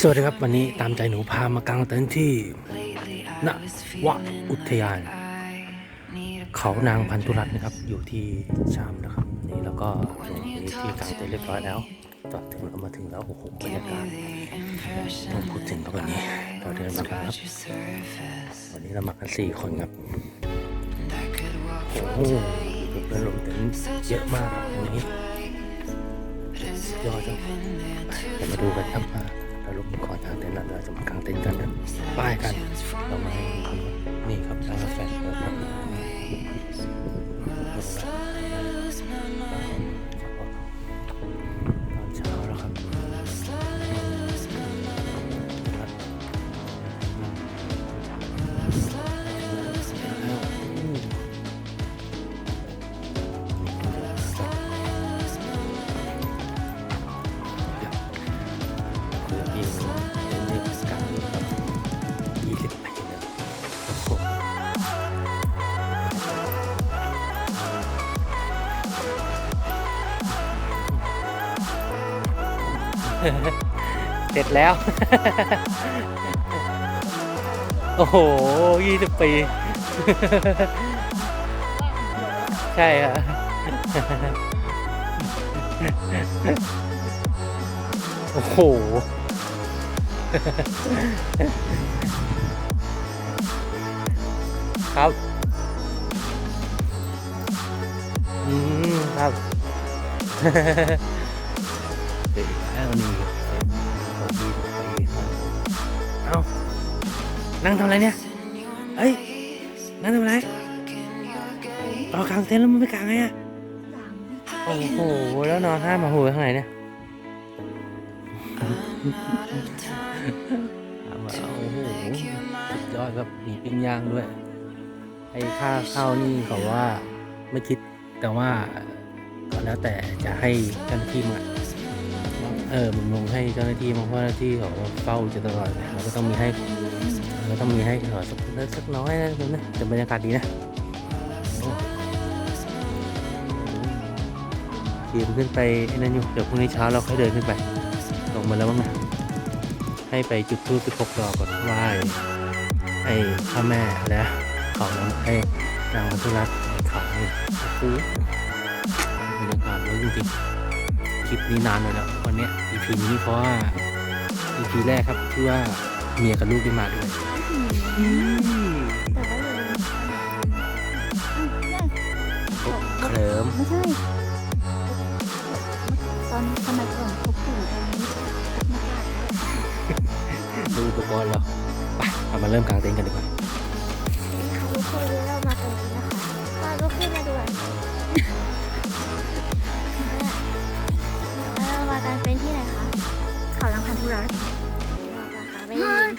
สวัสดีครับวันนี้ตามใจหนูพามากางเต็นท์ที่ณวะอุทยาน เขานางพันธุรัตน์นะครับ อยู่ที่ชามนะครับ นี่แล้วก็ตรงนี้ที่กางเต็นท์เรียบร้อยแล้วจอดถึงเรามาถึงแล้วโอ้โหบรรยากาศต้องพูดถึงครับวันนี้เราเดินมาครับ วันนี้เรามากันสี่คนครับโอ้โหเดินลงเต็นท์เยอะมากครับนี้ ยอดจังเดี๋ยวมาดูกันครับว่าเราลงก่อทางเต็นท์แล้วเราจะมากางเต็นท์กันนะป้ายกันเรามาให้คำนี่ครับร้านกาแฟนเปิดครับ เสร็จแล้ว โอ้โหยี่สิบปี ใช่ครับโอ้โห ครับ อืม ครับ วแล้วนี่เอ้านั่งทำอะไรเนี่ย เฮ้ย นั่งทำอะไรรอกลางเต็นท์แล้วมันไม่กลางไงอะโอ้โห แล้วนอนห้ามาหูข้างไหนเนี่ยเอามาโอ้โหสุดยอดครับมีปิ้งย่างด้วย ไอ้ค่าเข้านี่เขาว่าไม่คิดแต่ว่าก็แล้วแต่จะให้เจ้านที่มา เออมันลงให้เจ้าหน้าที่มาเพราะเจ้าหน้าที่เขาเฝ้าอยู่ตลอดเราก็ต้องมีให้เราก็ต้องมีให้ตลอสักสักน้อยนะคุณนะแต่บรรยากาศดีนะโอ้เดินขึ้นไปไอ้นั่นอยู่เดี๋ยวพรุ่งนี้เช้าเราค่อยเดินขึ้นไปลงมาแล้วบ้างนะให้ไปจุดธูปไปพกดอกก่อนไหว้ไอ้พ่อแม่แล้วเขาไอ้นางวัตุรัตน์ขาโอ้โหบรรยากาศเยอะจริง คลิปนี้นานเลยแล้ววันเนี้ย EP นี้เพราะว่า EP แรกครับที่ว่าเมียกับลูกได้มาด้วยแต่ว่าอย่าลืมอ้าวเนี่ยเคลิมไม่ใช่ตอนสมัยก่อนเขาปลูกอะไรนี้ไม่กล้าดูอุปกรณ์เราไปเรามาเริ่มกางเต็นท์กันดีกว่า รัตน์เราจะหาไปยิง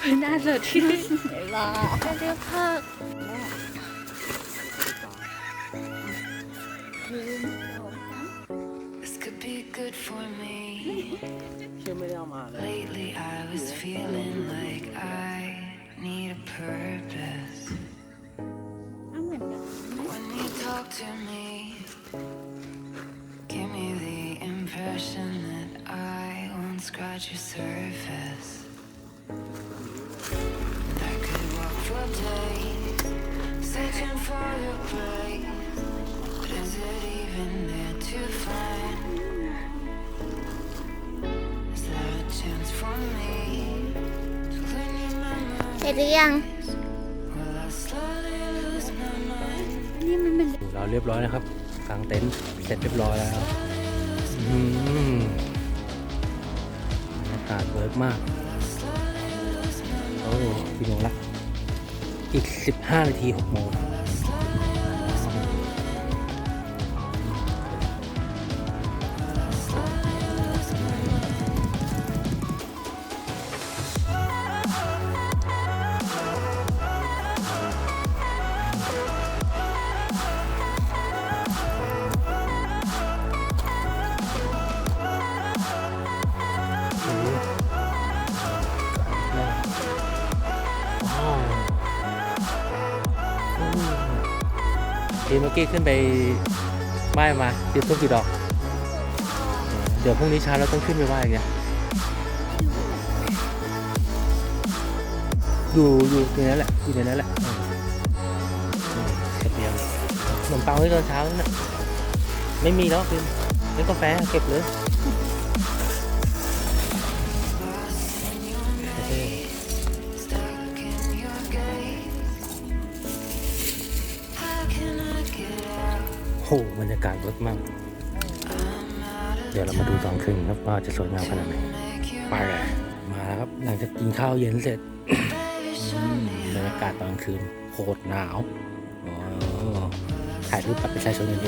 ให้น่าจะที่ไหนล่ะจะเรียกพัก This could be good for me. เชื่อไม่ได้เอามาเลย Lately, I was feeling like I need a purpose. Won't scratch your surface. And I could walk for days, searching for your place. But is it even there to find? Is there a chance for me to clean your memory? เสร็จหรือยัง Will I slowly lose my mind? นี่มันเป็นเราเรียบร้อยนะครับกางเต็นท์เสร็จเรียบร้อยแล้วอืมบรรยา กาศเวิร์กมาก โอ้กี่โมงละ อีก 15 นาที6โมง ทีเมื่อกี้ขึ้นไปไหว้มาติดทุกกี่ดอก เดี๋ยวพรุ่งนี้เช้าเราต้องขึ้นไปไหว้อีกเนี่ยอยู่อยู่ในนั้นแหละอยู่ในนั้นแหละเก็บเดียวขนมปังไว้ตอนเช้านั่นแหละไม่มีแล้วคือเล่นกาแฟเก็บเลย โหบรรยากาศรถมาก เดี๋ยวเรามาดูตอนคืนครับว่าจะสวยงามขนาดไหน Make you ไปเลยมาแล้วครับหลังจากกินข้าวเย็นเสร็จบรรยากาศตอนคืนโคตรหนาวถ่ายรูปปัดประชาชนกันอ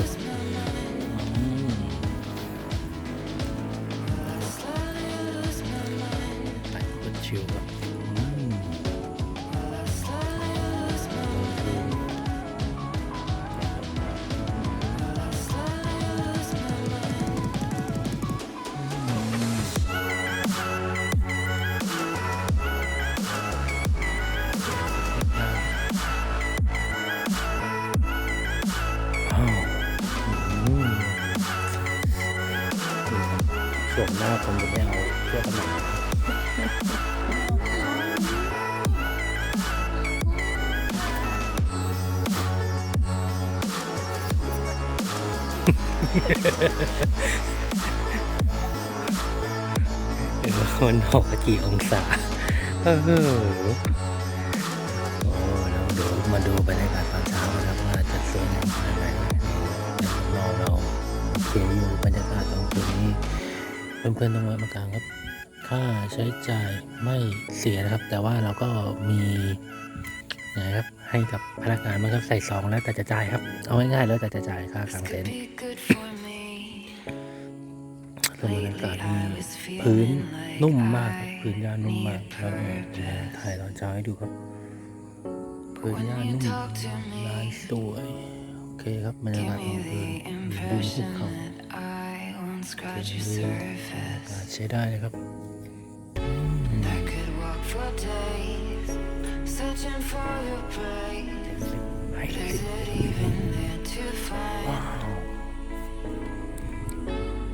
หน้าผมจะไม่เอาเสื้อกันหนาวเดี๋ยวคนออกกี่องศาเออโอ้เราดูมาดูบรรยากาศตอนเช้านะครับว่าจะสวยงามขนาดไหนเรอเราโอเคอยู่บรรยากาศตอนคืนนี้ เพื่อนๆต้องแวมากลางครับ ค่าใช้จ่ายไม่เสียนะครับ แต่ว่าเราก็มีนะครับให้กับพนักงานมันก็ใส่ซองแล้วแต่จะจ่ายครับ เอาง่ายๆแล้วแต่จะจ่ายค่ากางเต็นท์ be good for me. ส่วนบรรยากาศนี่พื้นนุ่มมากครับพื้นหญ้านุ่มมากแล้วถ่ายตอนเช้าให้ดูครับพื้นหญ้านุ่มลายสวยโอเคครับบรรยากาศของพื้นดูภูเขา won't เป็น scratch วิ your วบรรยากาศ surface. ใช้ได้เลยครับ I could walk for days, searching for your prey. ไฮไล Is ท์ it even there to find? ว้าว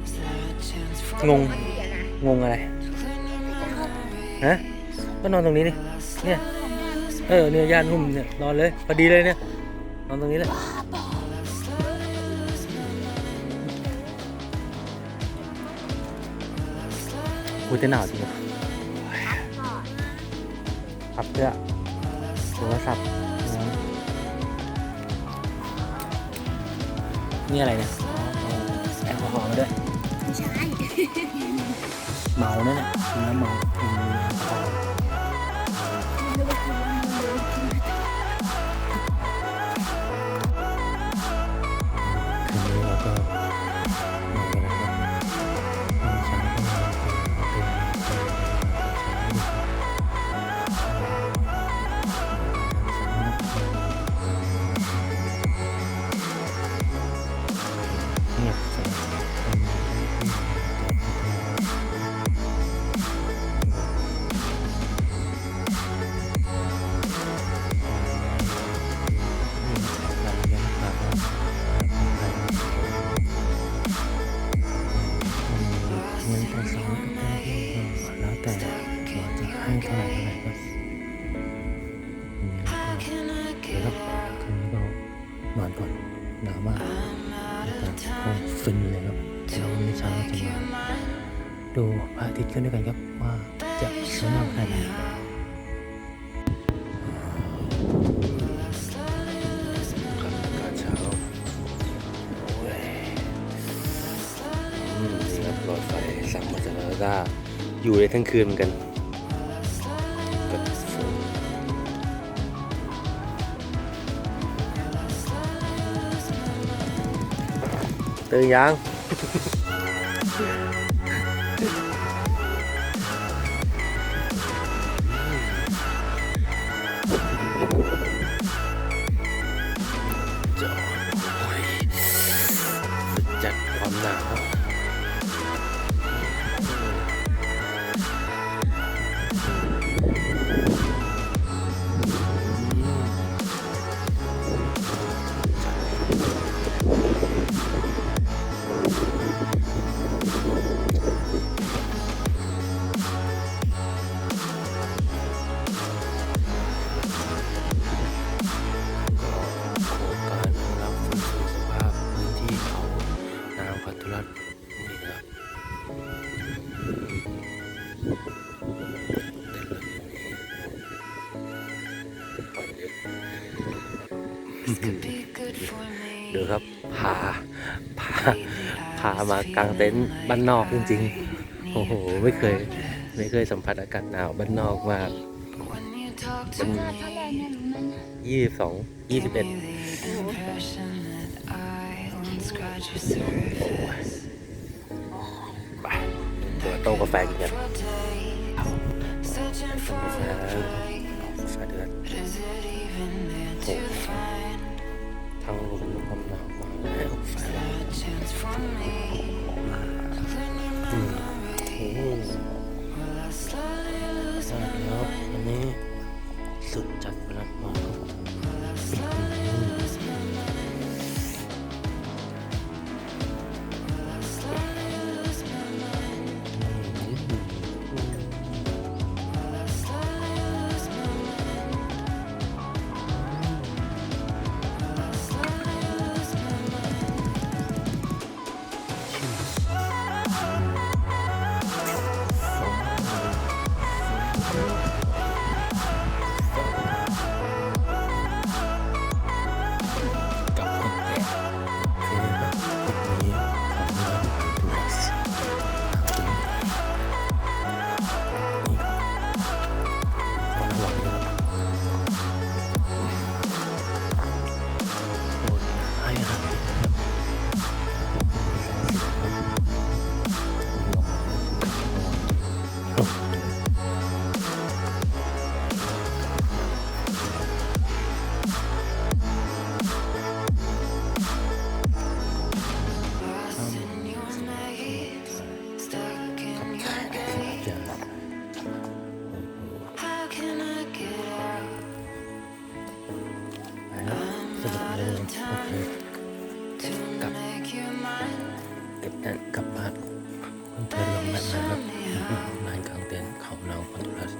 Is there a chance for งงเดี๋ยวนะงงอะไร clean your memory? ฮะ ก็นอนตรงนี้ดิ เนี่ย เออ เนี่ยย่านหุ้มเนี่ย นอนเลย พอดีเลยเนี่ย นอนตรงนี้เลย กูจะหนาวจริงเหรอก่อนพับเสื้อโทรศัพท์นี่อะไรเนี่ยอ๋อเอาแอลกอฮอล์มาด้วยไม่ใช่เมาเนี่ยนะกินแล้วเมา นอนก่อนหนาวมาก out แต่ of คง time? ฟินเลยครับแล้ววันนี้เช้าจะมาดูพระอาทิตย์ขึ้นด้วยกันครับว่าจะสวยงามขนาดไหนการเช้าโอ้ยนี่รับหลอดไฟสั่งมาจากลาซาด้าอยู่ได้ทั้งคืนเหมือนกัน ตื่นยังจอโอ้ยสุดจัดความหนาว พามากางเต็นท์บ้านนอกจริงๆ โอ้โห ไม่เคย ไม่เคยสัมผัสอากาศหนาวบ้านนอกมาก When you talk to เป็นเท่าไหร่เนี่ยรู้ไหมนะยี่สิบสองยี่สิบเอ็ดไปเดี๋ยวโต้งกาแฟกินกันทาแฟ a break. กาแฟเดือด But is it even there to find ทั้งลมละความหนาว chance for me? ก็บแน่นกลับบ้านเดินลงแบบนั้นครับลานกลางเต็นท์เขาเราคอนโทรส